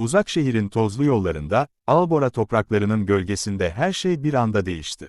Uzak şehrin tozlu yollarında, Albora topraklarının gölgesinde her şey bir anda değişti.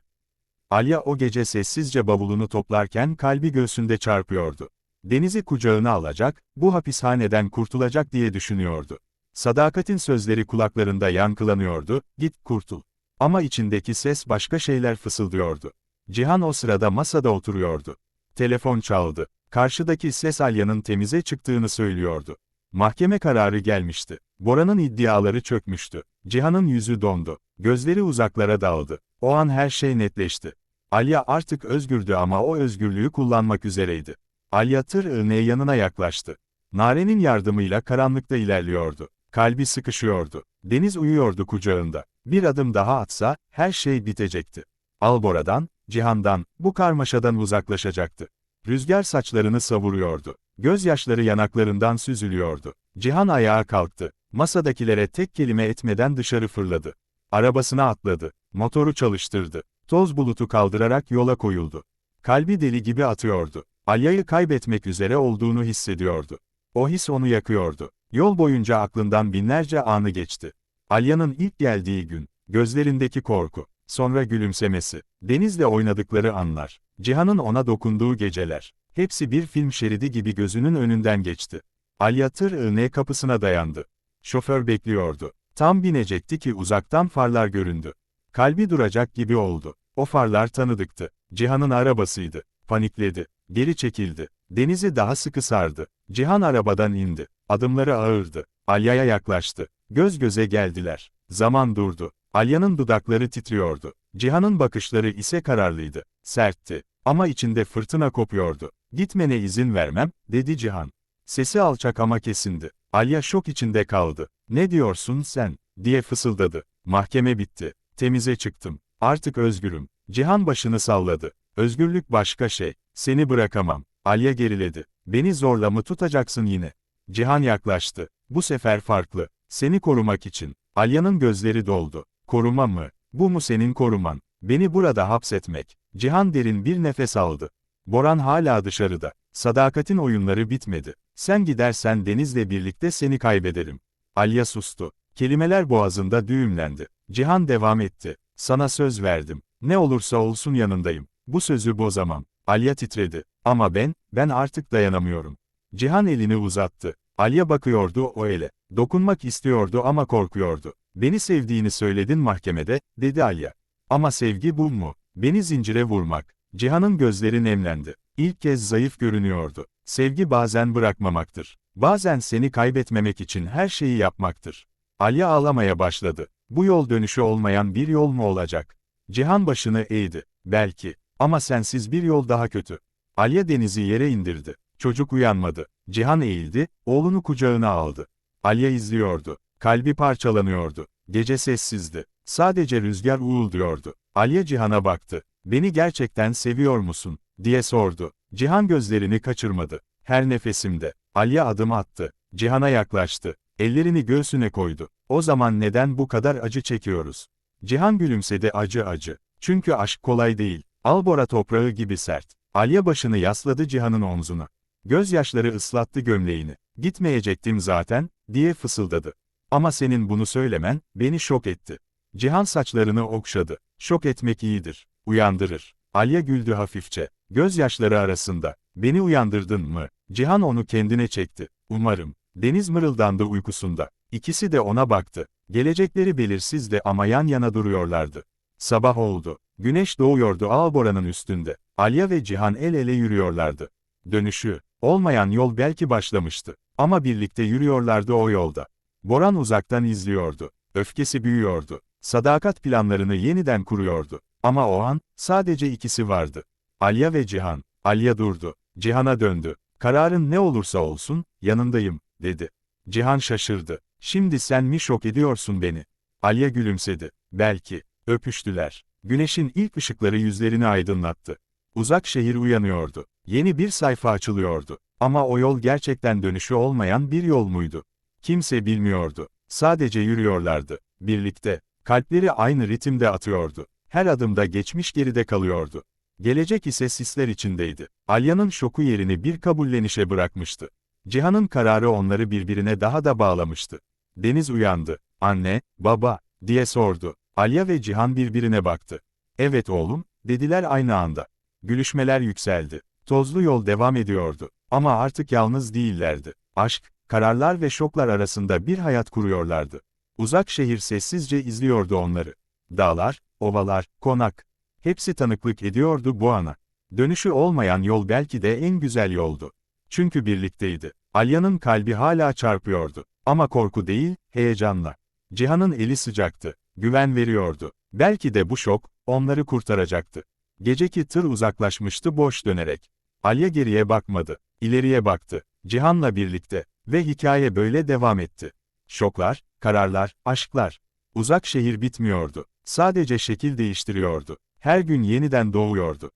Alya o gece sessizce bavulunu toplarken kalbi göğsünde çarpıyordu. Denizi kucağına alacak, bu hapishaneden kurtulacak diye düşünüyordu. Sadakatin sözleri kulaklarında yankılanıyordu, git kurtul. Ama içindeki ses başka şeyler fısıldıyordu. Cihan o sırada masada oturuyordu. Telefon çaldı. Karşıdaki ses Alya'nın temize çıktığını söylüyordu. Mahkeme kararı gelmişti. Bora'nın iddiaları çökmüştü. Cihan'ın yüzü dondu. Gözleri uzaklara daldı. O an her şey netleşti. Alya artık özgürdü ama o özgürlüğü kullanmak üzereydi. Alya tır yanına yaklaştı. Nare'nin yardımıyla karanlıkta ilerliyordu. Kalbi sıkışıyordu. Deniz uyuyordu kucağında. Bir adım daha atsa, her şey bitecekti. Albora'dan, Cihan'dan, bu karmaşadan uzaklaşacaktı. Rüzgar saçlarını savuruyordu. Gözyaşları yanaklarından süzülüyordu. Cihan ayağa kalktı. Masadakilere tek kelime etmeden dışarı fırladı. Arabasına atladı. Motoru çalıştırdı. Toz bulutu kaldırarak yola koyuldu. Kalbi deli gibi atıyordu. Alya'yı kaybetmek üzere olduğunu hissediyordu. O his onu yakıyordu. Yol boyunca aklından binlerce anı geçti. Alya'nın ilk geldiği gün, gözlerindeki korku, sonra gülümsemesi, denizle oynadıkları anlar, Cihan'ın ona dokunduğu geceler, hepsi bir film şeridi gibi gözünün önünden geçti. Alya tır iğne kapısına dayandı. Şoför bekliyordu. Tam binecekti ki uzaktan farlar göründü. Kalbi duracak gibi oldu. O farlar tanıdıktı. Cihan'ın arabasıydı. Panikledi. Geri çekildi. Denizi daha sıkı sardı. Cihan arabadan indi. Adımları ağırdı. Alya'ya yaklaştı. Göz göze geldiler. Zaman durdu. Alya'nın dudakları titriyordu. Cihan'ın bakışları ise kararlıydı. Sertti. Ama içinde fırtına kopuyordu. Gitmene izin vermem, dedi Cihan. Sesi alçak ama kesindi. Alya şok içinde kaldı. Ne diyorsun sen, diye fısıldadı. Mahkeme bitti. Temize çıktım. Artık özgürüm. Cihan başını salladı. Özgürlük başka şey. Seni bırakamam. Alya geriledi. Beni zorla mı tutacaksın yine? Cihan yaklaştı. Bu sefer farklı. Seni korumak için. Alya'nın gözleri doldu. Koruma mı? Bu mu senin koruman? Beni burada hapsetmek. Cihan derin bir nefes aldı. Boran hala dışarıda. Sadakatin oyunları bitmedi. Sen gidersen Deniz'le birlikte seni kaybederim. Alya sustu. Kelimeler boğazında düğümlendi. Cihan devam etti. Sana söz verdim. Ne olursa olsun yanındayım. Bu sözü bozamam. Alya titredi. Ama ben, ben artık dayanamıyorum. Cihan elini uzattı. Alya bakıyordu o ele. Dokunmak istiyordu ama korkuyordu. Beni sevdiğini söyledin mahkemede, dedi Alya. Ama sevgi bu mu? Beni zincire vurmak. Cihan'ın gözleri nemlendi. İlk kez zayıf görünüyordu. Sevgi bazen bırakmamaktır. Bazen seni kaybetmemek için her şeyi yapmaktır. Alya ağlamaya başladı. Bu yol dönüşü olmayan bir yol mu olacak? Cihan başını eğdi. Belki. Ama sensiz bir yol daha kötü. Alya denizi yere indirdi. Çocuk uyanmadı. Cihan eğildi, oğlunu kucağına aldı. Alya izliyordu. Kalbi parçalanıyordu. Gece sessizdi. Sadece rüzgar uğulduyordu. Alya Cihan'a baktı. Beni gerçekten seviyor musun? diye sordu. Cihan gözlerini kaçırmadı. Her nefesimde. Alya adım attı. Cihan'a yaklaştı. Ellerini göğsüne koydu. O zaman neden bu kadar acı çekiyoruz? Cihan gülümsedi acı acı. Çünkü aşk kolay değil. Albora toprağı gibi sert. Alya başını yasladı Cihan'ın omzuna. Gözyaşları ıslattı gömleğini. Gitmeyecektim zaten, diye fısıldadı. Ama senin bunu söylemen, beni şok etti. Cihan saçlarını okşadı. Şok etmek iyidir. Uyandırır. Alya güldü hafifçe. Gözyaşları arasında. Beni uyandırdın mı? Cihan onu kendine çekti. Umarım. Deniz mırıldandı uykusunda. İkisi de ona baktı. Gelecekleri belirsizdi ama yan yana duruyorlardı. Sabah oldu. Güneş doğuyordu Albora'nın üstünde. Alya ve Cihan el ele yürüyorlardı. Dönüşü, olmayan yol belki başlamıştı. Ama birlikte yürüyorlardı o yolda. Boran uzaktan izliyordu. Öfkesi büyüyordu. Sadakat planlarını yeniden kuruyordu. Ama o an, sadece ikisi vardı. Alya ve Cihan. Alya durdu. Cihan'a döndü. Kararın ne olursa olsun, yanındayım, dedi. Cihan şaşırdı. Şimdi sen mi şok ediyorsun beni? Alya gülümsedi. Belki. Öpüştüler. Güneşin ilk ışıkları yüzlerini aydınlattı. Uzak şehir uyanıyordu. Yeni bir sayfa açılıyordu. Ama o yol gerçekten dönüşü olmayan bir yol muydu? Kimse bilmiyordu. Sadece yürüyorlardı. Birlikte. Kalpleri aynı ritimde atıyordu. Her adımda geçmiş geride kalıyordu. Gelecek ise sisler içindeydi. Alya'nın şoku yerini bir kabullenişe bırakmıştı. Cihan'ın kararı onları birbirine daha da bağlamıştı. Deniz uyandı. Anne, baba, diye sordu. Alya ve Cihan birbirine baktı. Evet oğlum, dediler aynı anda. Gülüşmeler yükseldi. Tozlu yol devam ediyordu. Ama artık yalnız değillerdi. Aşk, kararlar ve şoklar arasında bir hayat kuruyorlardı. Uzak şehir sessizce izliyordu onları. Dağlar, ovalar, konak. Hepsi tanıklık ediyordu bu ana. Dönüşü olmayan yol belki de en güzel yoldu. Çünkü birlikteydi. Alya'nın kalbi hala çarpıyordu. Ama korku değil, heyecanla. Cihan'ın eli sıcaktı. Güven veriyordu. Belki de bu şok, onları kurtaracaktı. Geceki tır uzaklaşmıştı boş dönerek. Alya geriye bakmadı. ileriye baktı. Cihan'la birlikte. Ve hikaye böyle devam etti. Şoklar, kararlar, aşklar. Uzak şehir bitmiyordu. Sadece şekil değiştiriyordu. Her gün yeniden doğuyordu.